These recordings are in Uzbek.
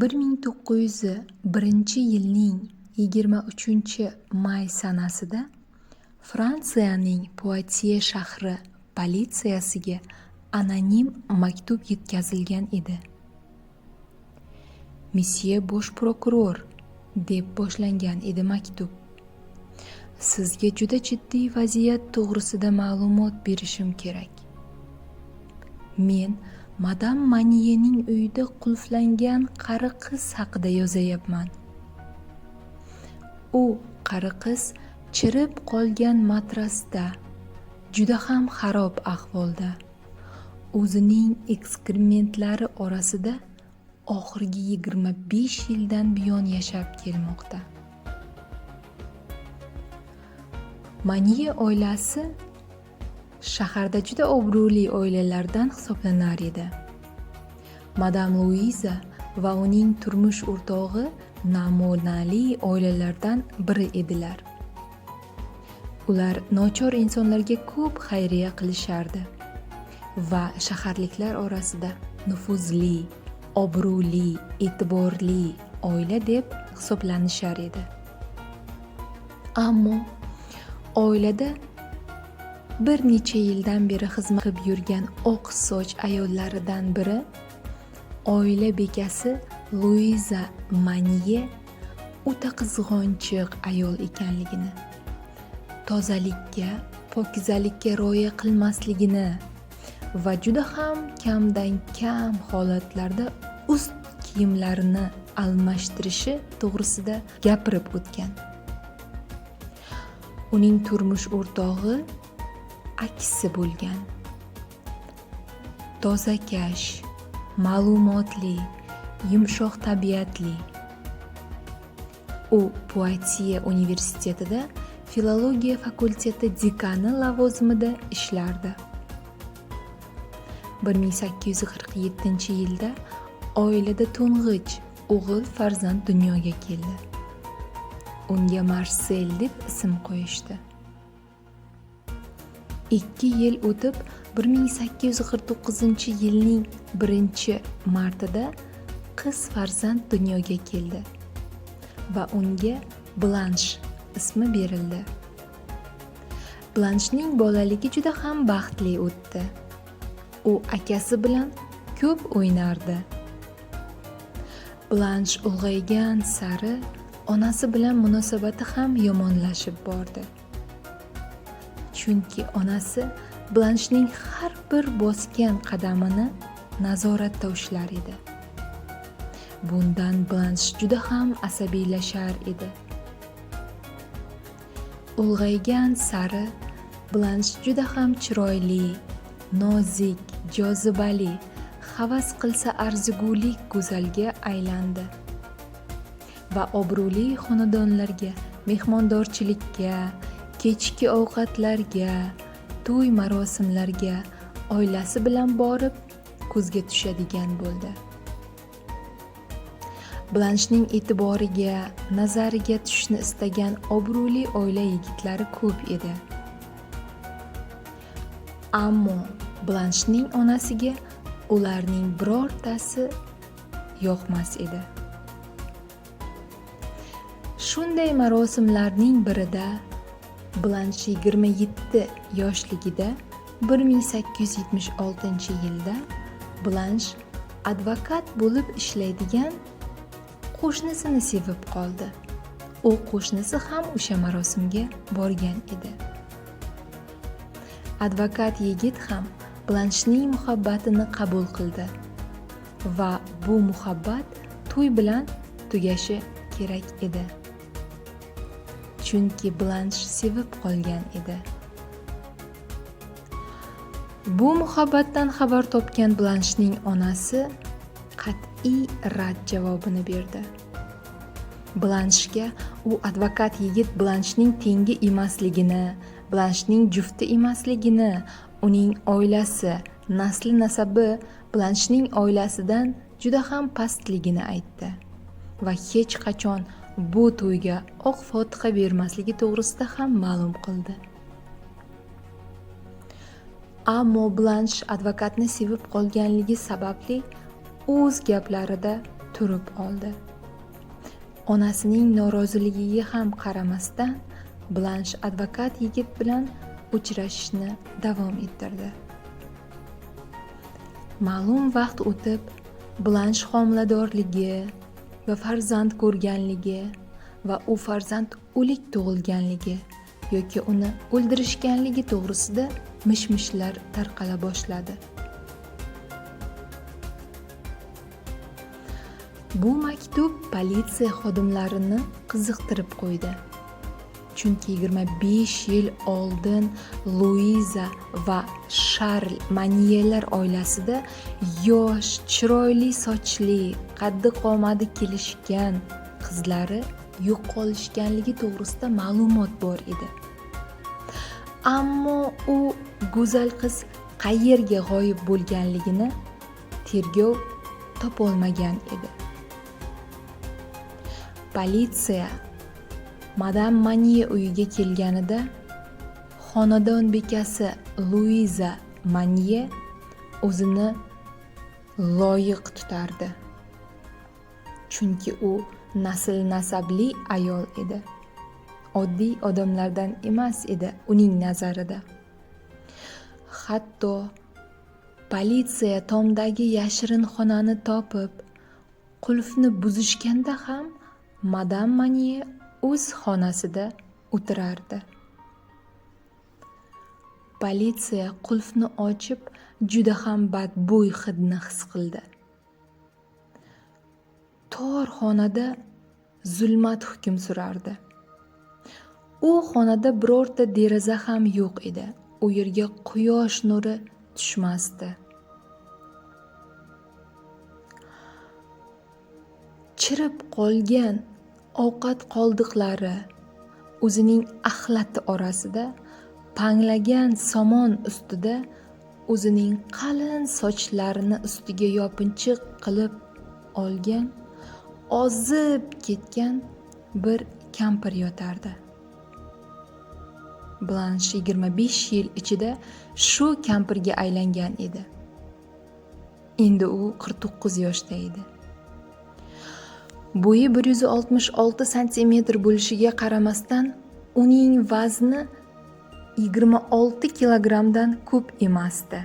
bir ming to'qqiz yuz birinchi yilning yigirma uchinchi may sanasida fransiyaning puatye shahri politsiyasiga anonim maktub yetkazilgan edi. Misye bosh prokuror deb boshlangan edi maktub. Sizga juda jiddiy vaziyat to'g'risida ma'lumot berishim kerak. Men madam maniyening uyida qulflangan qari qiz haqida yozayapman. U qari qiz chirib qolgan matrasda juda ham xarob ahvolda. O'zining ekskrementlari orasida oxirgi 25 yildan buyon yashab kelmoqda. Maniye oilasi shaharda juda obro'li oilalardan hisoblanar edi. Madam luiza va uning turmush o'rtog'i namunali oilalardan biri edilar. Ular nochor insonlarga ko'p xayriya qilishardi va shaharliklar orasida nufuzli obro'li e'tiborli oila deb hisoblanishar edi. Ammo oilada bir necha yildan beri xizmat qilib yurgan oq soch ayollaridan biri oila bekasi luiza manye o'ta qizg'onchiq ayol ekanligini tozalikka pokizalikka rioya qilmasligini va juda ham kamdan kam holatlarda ust kiyimlarini almashtirishi to'g'risida gapirib o'tgan. Uning turmush o'rtog'i aksi bo'lgan. Tozakash ma'lumotli yumshoq tabiatli. U puatye universitetida filologiya fakulteti dekani lavozimida ishlardi. 1847 yilda oilada to'ng'ich o'g'il farzand dunyoga keldi. Unga marsel deb ism qo'yishdi. Ikki yil o'tib 1849 yilning 1 martida qiz farzand dunyoga keldi va unga blansh ismi berildi. Blanshning bolaligi juda ham baxtli o'tdi. U akasi bilan ko'p o'ynardi. Blansh ulg'aygan sari onasi bilan munosabati ham yomonlashib bordi. Chunki onasi blanshning har bir bosgan qadamini nazoratda ushlar edi. Bundan blansh juda ham asabiylashar edi. Ulg'aygan sari blansh juda ham chiroyli nozik jozibali havas qilsa arzigulik go'zalga aylandi. Va obro'li xonadonlarga mehmondorchilikka kechki ovqatlarga to'y marosimlarga oilasi bilan borib ko'zga tushadigan bo'ldi. Blanshning e'tiboriga nazariga tushishni istagan obro'li oila yigitlari ko'p edi. Ammo blanshning onasiga ularning birortasi yoqmas edi. Shunday marosimlarning birida blansh 27 yoshligida 1876 yilda blansh advokat bo'lib ishlaydigan qo'shnisini sevib qoldi. U qo'shnisi ham o'sha marosimga borgan edi. Advokat yigit ham blanshning muhabbatini qabul qildi va bu muhabbat to'y bilan tugashi kerak edi. Chunki blansh sevib qolgan edi. Bu muhabbatdan xabar topgan blanshning onasi qat'iy rad javobini berdi. Blanshga u advokat yigit blanshning tengi emasligini blanshning jufti emasligini uning oilasi nasli nasabi blanshning oilasidan juda ham pastligini aytdi va hech qachon bu to'yga oq fotiha bermasligi to'g'risida ham ma'lum qildi. Ammo blansh advokatni sevib qolganligi sababli o'z gaplarida turib oldi. Onasining noroziligiga ham qaramasdan blansh advokat yigit bilan uchrashishni davom ettirdi. Ma'lum vaqt o'tib blansh homiladorligi va farzand ko'rganligi va u farzand o'lik tug'ilganligi yoki uni o'ldirishganligi to'g'risida mish mishlar tarqala boshladi. Bu maktub politsiya xodimlarini qiziqtirib qo'ydi. Chunki 25 yil oldin luiza va sharl manyelar oilasida yosh chiroyli sochli qaddi qomati kelishgan qizlari yo'qolishganligi to'g'risida ma'lumot bor edi. Ammo u go'zal qiz qayerga g'oyib bo'lganligini tergov topolmagan edi. Politsiya madam manye uyiga kelganida xonadon bekasi luiza manye o'zini loyiq tutardi. Chunki u nasl nasabli ayol edi. Oddiy odamlardan emas edi uning nazarida. Hatto politsiya tomdagi yashirin xonani topib qulfni buzishganda ham madam manye o'z xonasida o'tirardi. Politsiya qulfni ochib juda ham badbo'y hidni his qildi. Tor xonada zulmat hukm surardi. U xonada birorta deraza ham yo'q edi. U yerga quyosh nuri tushmasdi. Chirib qolgan ovqat qoldiqlari o'zining axlati orasida panglagan somon ustida o'zining qalin sochlarini ustiga yopinchiq qilib olgan ozib ketgan bir kampir yotardi. Blansh 25 yil ichida shu kampirga aylangan edi. Endi u 49 yoshda edi. Bo'yi 166 santimetr bo'lishiga qaramasdan uning vazni 26 kilogrammdan ko'p emasdi.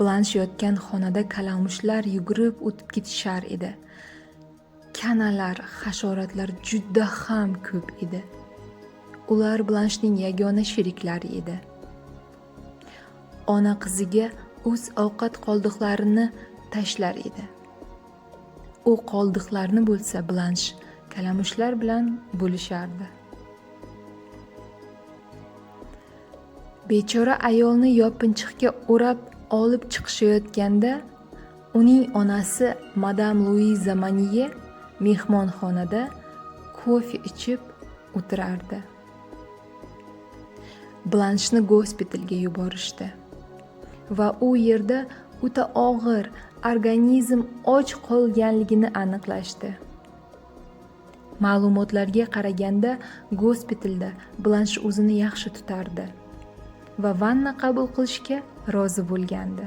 Blansh yotgan xonada kalamushlar yugurib o'tib ketishar edi. Kanalar hasharotlar juda ham ko'p edi. Ular blanshning yagona sheriklari edi. Ona qiziga o'z ovqat qoldiqlarini tashlar edi. U qoldiqlarni bo'lsa blansh kalamushlar bilan bo'lishardi. Bechora ayolni yopinchiqqa o'rab olib chiqishayotganda uning onasi madam luiza manye mehmonxonada kofe ichib o'tirardi. Blanshni gospitalga yuborishdi va u yerda o'ta og'ir organizm och qolganligini aniqlashdi. Ma'lumotlarga qaraganda gospitalda blansh o'zini yaxshi tutardi. Va vanna qabul qilishga rozi bo'lgandi.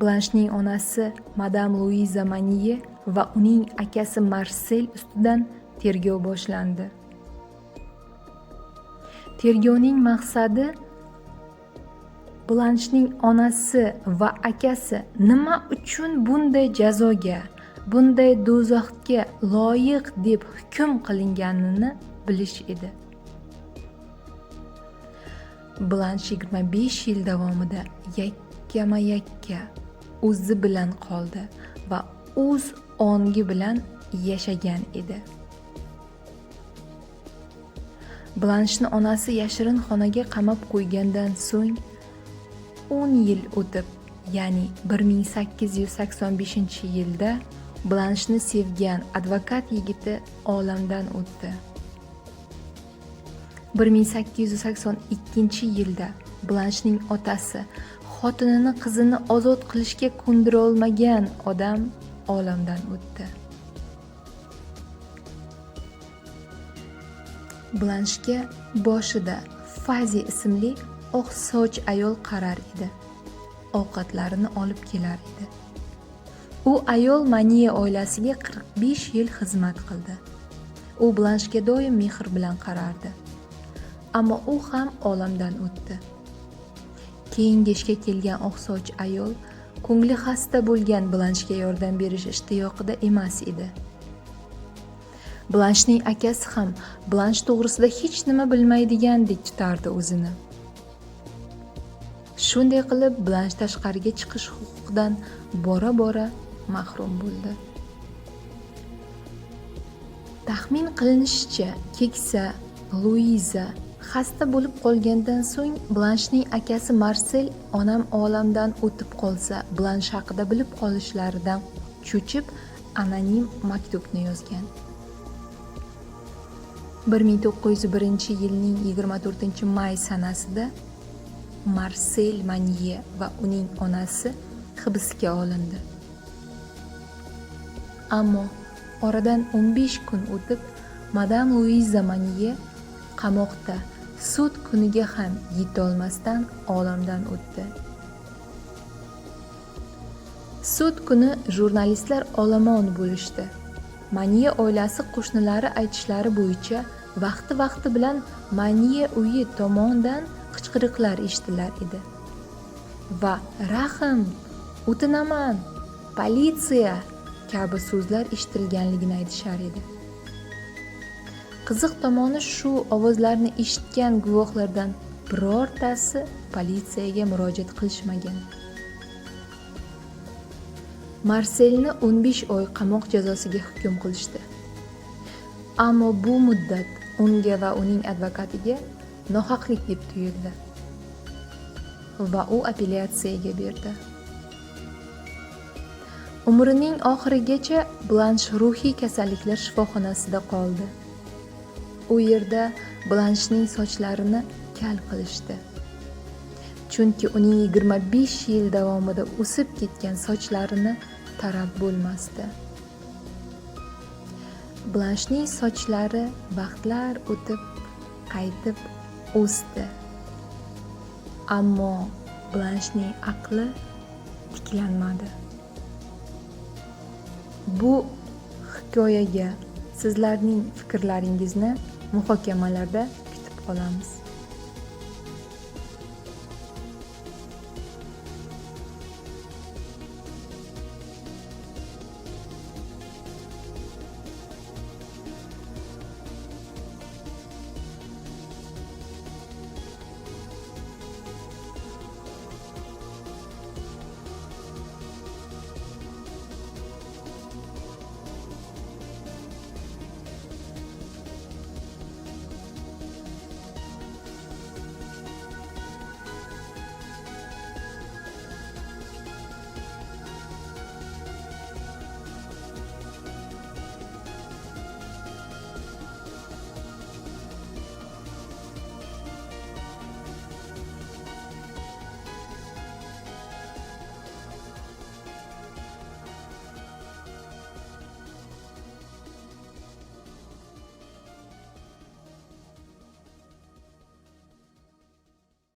Blanshning onasi madam luiza manye va uning akasi marsel ustidan tergov boshlandi. Tergovning maqsadi blanshning onasi va akasi nima uchun bunday jazoga bunday do'zaxga loyiq deb hukm qilinganini bilish edi. Blansh 25 yil davomida yakkama yakka o'zi bilan qoldi va o'z ongi bilan yashagan edi. Blanshni onasi yashirin xonaga qamab qo'ygandan so'ng 10 yil o'tib ya'ni 1885 yilda blanshni sevgan advokat yigiti olamdan o'tdi. 1882 yilda blanshning otasi xotinini qizini ozod qilishga ko'ndirolmagan odam olamdan o'tdi. Blanshga boshida fazi ismli oq soch ayol qarar edi. Ovqatlarini olib kelar edi. U ayol maniya oilasiga 45 yil xizmat qildi. U blanshga doim mehr bilan qarardi. Ammo u ham olamdan o'tdi. Keyingi ishga kelgan oqsoch ayol ko'ngli xasta bo'lgan blanshga yordam berish ishtiyoqida emas edi. Blanshning akasi ham blansh to'g'risida hech nima bilmaydigandek tutardi o'zini. Shunday qilib blansh tashqariga chiqish huquqidan bora bora mahrum bo'ldi. Taxmin qilinishicha keksa luiza xasta bo'lib qolgandan so'ng blanshning akasi marsel onam olamdan o'tib qolsa blansh haqida bilib qolishlaridan cho'chib anonim maktubni yozgan. 1901 yilning 24 may sanasida marsel manye va uning onasi hibsga olindi. Ammo oradan 15 kun o'tib madam luiza manye qamoqda sud kuniga ham yetolmasdan olamdan o'tdi. Sud kuni jurnalistlar olomon bo'lishdi. Maniya oilasi qo'shnilari aytishlari bo'yicha vaqti vaqti bilan maniya uyi tomondan qichqiriqlar eshitilar edi. Va rahm o'tinaman politsiya kabi so'zlar eshitilganligini aytishar edi. Qiziq tomoni shu ovozlarni eshitgan guvohlardan birortasi politsiyaga murojaat qilishmagan. Marselni 15 oy qamoq jazosiga hukm qilishdi. Ammo bu muddat unga va uning advokatiga nohaqlik deb tuyuldi va u apellyatsiyaga berdi. Umrining oxirigacha blansh ruhiy kasalliklar shifoxonasida qoldi. U yerda blanshning sochlarini kal qilishdi. Chunki uning 25 yil davomida o'sib ketgan sochlarini tarab bo'lmasdi. Blanshning sochlari vaqtlar o'tib qaytib o'sdi. Ammo blanshning aqli tiklanmadi. Bu hikoyaga sizlarning fikrlaringizni muhokamalarda kutib qolamiz.